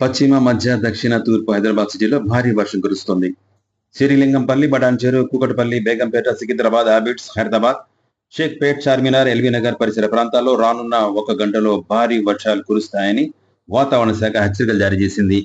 పశ్చిమ మధ్య దక్షిణ తూర్పు హైదరాబాద్ సిటీలో భారీ వర్షం కురుస్తోంది. శ్రీలింగంపల్లి బడాన్చేరు కూకటపల్లి బేగంపేట సికింద్రాబాద్ ఆబిట్స్ హైదరాబాద్ షేక్పేట్ చార్మినార్ ఎల్బీ నగర్ పరిసర ప్రాంతాల్లో రానున్న ఒక గంటలో భారీ వర్షాలు కురుస్తాయని వాతావరణ శాఖ హెచ్చరికలు జారీ చేసింది.